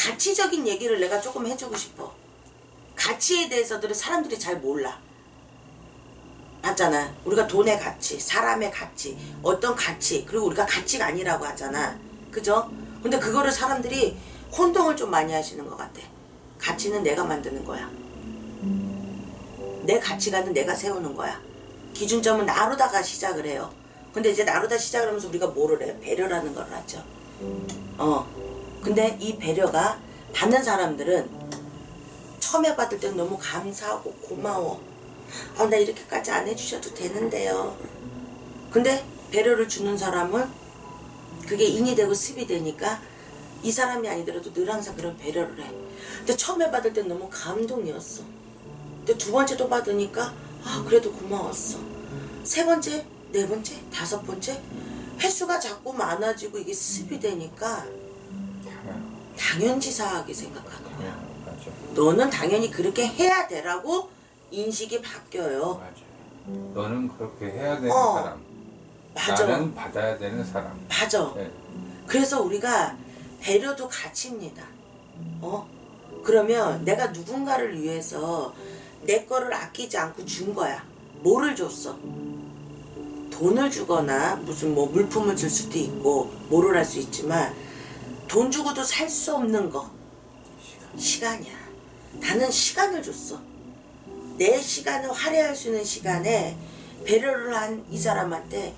가치적인 얘기를 내가 조금 해주고 싶어. 가치에 대해서들은 사람들이 잘 몰라. 맞잖아. 우리가 돈의 가치, 사람의 가치, 어떤 가치, 그리고 우리가 가치가 아니라고 하잖아. 그죠? 근데 그거를 사람들이 혼동을 좀 많이 하시는 것 같아. 가치는 내가 만드는 거야. 내 가치관은 내가 세우는 거야. 기준점은 나로다가 시작을 해요. 근데 이제 나로다 시작을 하면서 우리가 뭐를 해? 배려라는 걸 하죠. 어. 근데 이 배려가 받는 사람들은 처음에 받을 땐 너무 감사하고 고마워. 아, 나 이렇게까지 안 해주셔도 되는데요. 근데 배려를 주는 사람은 그게 인이 되고 습이 되니까 이 사람이 아니더라도 늘 항상 그런 배려를 해. 근데 처음에 받을 땐 너무 감동이었어. 근데 두 번째 또 받으니까 아 그래도 고마웠어. 세 번째, 네 번째, 다섯 번째 횟수가 자꾸 많아지고 이게 습이 되니까 당연지사하게 생각하는 거야. 맞아. 너는 당연히 그렇게 해야 되라고 인식이 바뀌어요. 맞아. 너는 그렇게 해야 되는 어. 사람. 맞아. 나는 받아야 되는 사람. 맞아. 네. 그래서 우리가 배려도 가치입니다. 어? 그러면 내가 누군가를 위해서 내 거를 아끼지 않고 준 거야. 뭐를 줬어? 돈을 주거나 무슨 뭐 물품을 줄 수도 있고 뭐를 할 수 있지만 돈 주고도 살 수 없는 거 시간이야. 나는 시간을 줬어. 내 시간을 할애할 수 있는 시간에 배려를 한 이 사람한테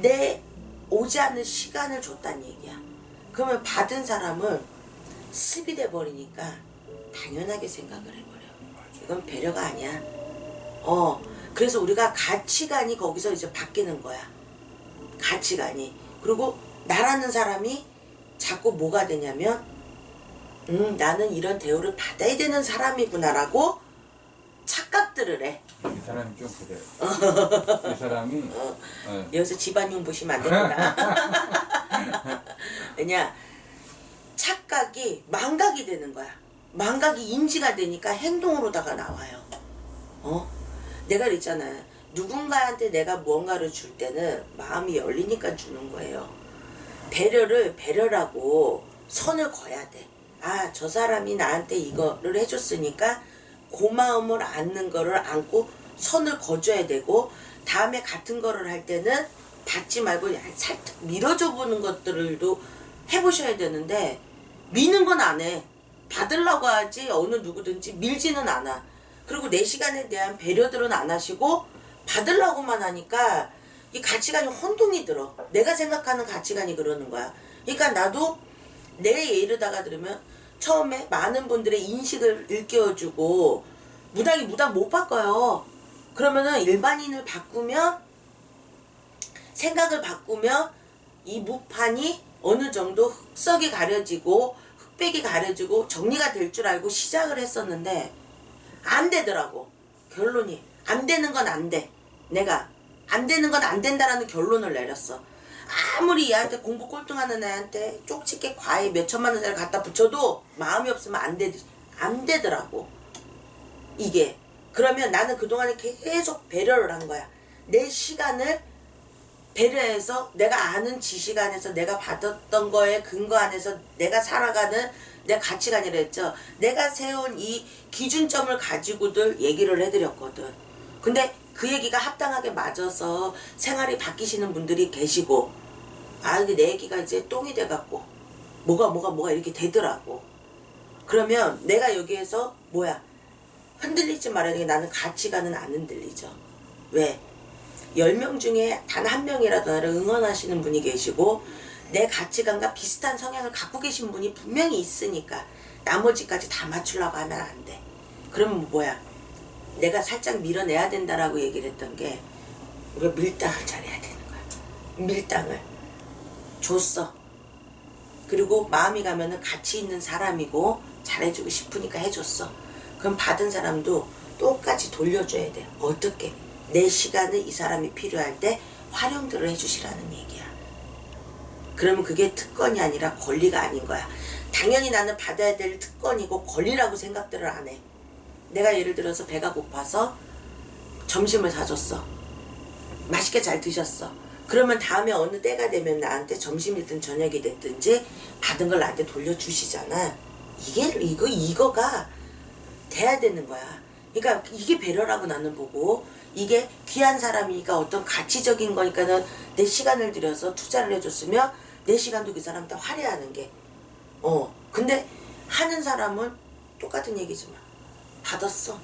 내 오지 않는 시간을 줬단 얘기야. 그러면 받은 사람은 습이 돼 버리니까 당연하게 생각을 해버려. 이건 배려가 아니야. 어, 그래서 우리가 가치관이 거기서 이제 바뀌는 거야. 가치관이. 그리고 나라는 사람이 자꾸 뭐가 되냐면, 음, 나는 이런 대우를 받아야 되는 사람이구나라고 착각들을 해. 이 사람이 좀 그래. 이 사람이 어. 여기서 집안용 보시면 안 됩니다. 왜냐, 착각이 망각이 되는 거야. 망각이 인지가 되니까 행동으로다가 나와요. 어? 내가 그랬잖아. 누군가한테 내가 무언가를 줄 때는 마음이 열리니까 주는 거예요. 배려를 배려라고 선을 그어야 돼. 아, 저 사람이 나한테 이거를 해줬으니까 고마움을 안는 거를 안고 선을 거줘야 되고 다음에 같은 거를 할 때는 받지 말고 살짝 밀어줘 보는 것들도 해보셔야 되는데 미는 건 안 해. 받으려고 하지 어느 누구든지 밀지는 않아. 그리고 내 시간에 대한 배려들은 안 하시고 받으려고만 하니까 이 가치관이 혼동이 들어. 내가 생각하는 가치관이 그러는 거야. 그러니까 나도 내 예르다가 들으면 처음에 많은 분들의 인식을 일깨워주고 무당이 무당 못 바꿔요. 그러면은 일반인을 바꾸면 생각을 바꾸면 이 무판이 어느 정도 흑석이 가려지고 흑백이 가려지고 정리가 될 줄 알고 시작을 했었는데 안 되더라고. 결론이 안 되는 건 안 돼. 내가 안 되는 건 안 된다라는 결론을 내렸어. 아무리 얘한테 공부 꼴등하는 애한테 쪽집게 과외 몇 천만 원짜리 갖다 붙여도 마음이 없으면 안 되, 안 되더라고. 이게. 그러면 나는 그동안에 계속 배려를 한 거야. 내 시간을 배려해서 내가 아는 지식 안에서 내가 받았던 거에 근거 안에서 내가 살아가는 내 가치관이라 했죠. 내가 세운 이 기준점을 가지고들 얘기를 해드렸거든. 근데 그 얘기가 합당하게 맞아서 생활이 바뀌시는 분들이 계시고, 아, 이게 내 얘기가 이제 똥이 돼갖고, 뭐가, 뭐가, 뭐가 이렇게 되더라고. 그러면 내가 여기에서 뭐야? 흔들리지 말아야 돼. 나는 가치관은 안 흔들리죠. 왜? 10명 중에 단 한 명이라도 나를 응원하시는 분이 계시고 내 가치관과 비슷한 성향을 갖고 계신 분이 분명히 있으니까 나머지까지 다 맞추려고 하면 안 돼. 그러면 뭐야? 내가 살짝 밀어내야 된다라고 얘기를 했던 게 우리가 밀당을 잘해야 되는 거야. 밀당을 줬어. 그리고 마음이 가면은 가치 있는 사람이고 잘해주고 싶으니까 해줬어. 그럼 받은 사람도 똑같이 돌려줘야 돼. 어떻게? 내 시간을 이 사람이 필요할 때 활용들을 해주시라는 얘기야. 그러면 그게 특권이 아니라 권리가 아닌 거야. 당연히 나는 받아야 될 특권이고 권리라고 생각들을 안 해. 내가 예를 들어서 배가 고파서 점심을 사줬어. 맛있게 잘 드셨어. 그러면 다음에 어느 때가 되면 나한테 점심이든 저녁이 됐든지 받은 걸 나한테 돌려주시잖아. 이게 이거 이거가 돼야 되는 거야. 그러니까 이게 배려라고 나는 보고 이게 귀한 사람이니까 어떤 가치적인 거니까는 내 시간을 들여서 투자를 해줬으면 내 시간도 그 사람한테 할애하는 게. 어. 근데 하는 사람은 똑같은 얘기지만 받았어.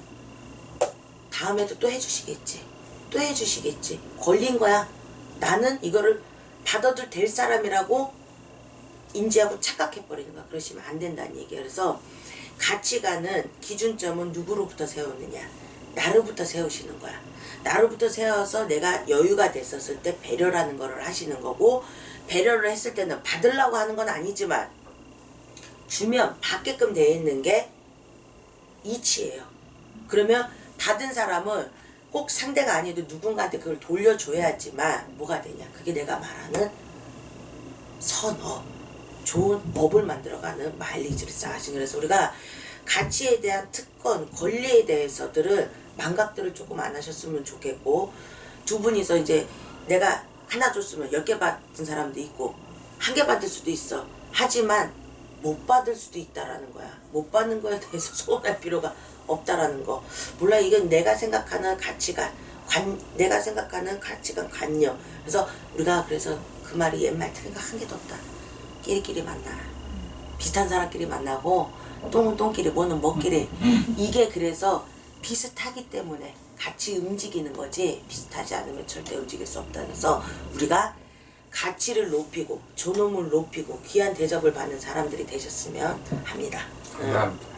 다음에도 또 해주시겠지. 또 해주시겠지. 걸린 거야. 나는 이거를 받아도 될 사람이라고 인지하고 착각해버리는 거야. 그러시면 안 된다는 얘기예요. 그래서 가치관은 기준점은 누구로부터 세우느냐. 나로부터 세우시는 거야. 나로부터 세워서 내가 여유가 됐었을 때 배려라는 거를 하시는 거고 배려를 했을 때는 받으려고 하는 건 아니지만 주면 받게끔 되어 있는 게 이치예요. 그러면 받은 사람은 꼭 상대가 아니어도 누군가한테 그걸 돌려줘야지만 뭐가 되냐. 그게 내가 말하는 선업, 좋은 업을 만들어가는 마일리지를 쌓으신 그래서 우리가 가치에 대한 특권, 권리에 대해서들은 망각들을 조금 안 하셨으면 좋겠고 두 분이서 이제 내가 하나 줬으면 열 개 받은 사람도 있고 한 개 받을 수도 있어. 하지만 못 받을 수도 있다라는 거야. 못 받는 거에 대해서 소원할 필요가 없다라는 거. 몰라 이건 내가 생각하는 가치관, 관, 내가 생각하는 가치관, 관념. 그래서 우리가 그래서 그 말이 옛말 틀린가 한 개도 없다. 끼리끼리 만나. 비슷한 사람끼리 만나고 똥은 똥끼리 뭐는 뭐끼리. 이게 그래서 비슷하기 때문에 같이 움직이는 거지 비슷하지 않으면 절대 움직일 수 없다. 그래서 우리가 가치를 높이고 존엄을 높이고 귀한 대접을 받는 사람들이 되셨으면 합니다. 응. 감사합니다.